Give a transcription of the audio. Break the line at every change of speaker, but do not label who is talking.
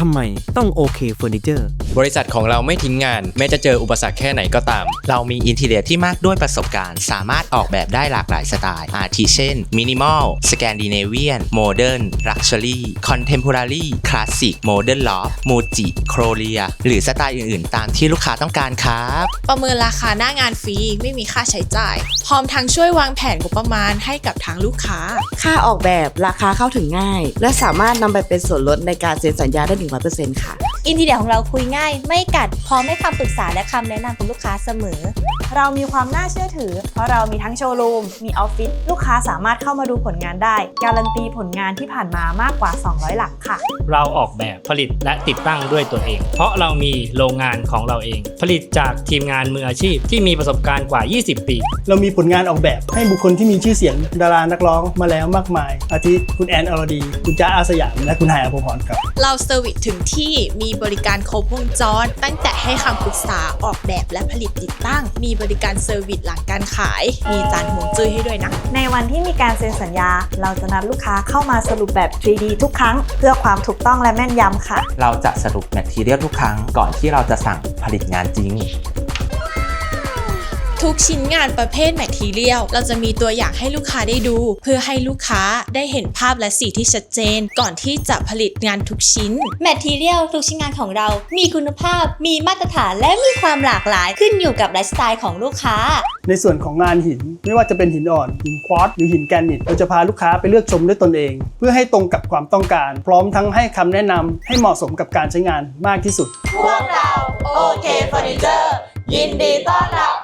ทำไมต้องโอเคเฟอร์นิเจอร์
บริษัทของเราไม่ทิ้งงาน แม้จะเจออุปสรรคแค่ไหนก็ตาม
เรามีอินทีเรียที่มากด้วยประสบการณ์ สามารถออกแบบได้หลากหลายสไตล์ อาทิเช่นมินิมอลสแกนดิเนเวียนโมเดิร์นลักชัวรี่คอนเทมพอรารีคลาสสิกโมเดิร์นลอฟมูจิโครเลียหรือสไตล์อื่นๆ ตามที่ลูกค้าต้องการครับ
ประเมินราคาหน้างานฟรีไม่มีค่าใช้จ่าย พร้อมทั้งช่วยวางแผนงบประมาณให้กับทางลูกค้า
ค่าออกแบบราคาเข้าถึงง่าย และสามารถนำไปเป็นส่วนลดในการเซ็นสัญญาได้100%ค่ะ
อินทีเดียของเราคุยง่าย ไม่กัดพร้อมให้คำปรึกษาและคำแนะนำกับลูกค้าเสมอ
เรามีความน่าเชื่อถือ เพราะเรามีทั้งโชว์รูม มีออฟฟิศลูกค้าสามารถเข้ามาดูผลงานได้ การันตีผลงานที่ผ่านมามากกว่า 200 หลังค่ะ
เราออกแบบผลิตและติดตั้งด้วยตัวเอง เพราะเรามีโรงงานของเราเอง ผลิตจากทีมงานมืออาชีพที่มีประสบการณ์กว่า 20 ปี
เรามีผลงานออกแบบให้บุคคลที่มีชื่อเสียงดารานักร้องมาแล้วมากมาย อาทิคุณแอนอรดี คุณจ้าอาสยาม และคุณไฮายอภพรครับ
เราเซอร์วิสถึงที่มีบริการครบวงจร ตั้งแต่ให้คำปรึกษาออกแบบและผลิตติดตั้ง มีบริการเซอร์วิสหลังการขาย มีจานห่วงจุ้ยให้ด้วยนะ
ในวันที่มีการเซ็นสัญญา เราจะนัดลูกค้าเข้ามาสรุปแบบ 3D ทุกครั้ง เพื่อความถูกต้องและแม่นยำค่ะ
เราจะสรุปแมททีเรียลทุกครั้งก่อนที่เราจะสั่งผลิตงานจริง
ทุกชิ้นงานประเภทแมททีเรียลเราจะมีตัวอย่างให้ลูกค้าได้ดู เพื่อให้ลูกค้าได้เห็นภาพและสีที่ชัดเจน ก่อนที่จะผลิตงานทุกชิ้น
แมททีเรียลทุกชิ้นงานของเรา มีคุณภาพ มีมาตรฐานและมีความหลากหลายขึ้นอยู่กับไลฟ์สไตล์ของลูกค้า
ในส่วนของงานหินไม่ว่าจะเป็นหินอ่อนหินควอตซ์หรือหินแกรนิตเราจะพาลูกค้าไปเลือกชมด้วยตนเอง เพื่อให้ตรงกับความต้องการ พร้อมทั้งให้คำแนะนำให้เหมาะสมกับการใช้งานมากที่สุด
พวกเราโอเคเฟอร์นิเจอร์ยินดีต้อนรับครับ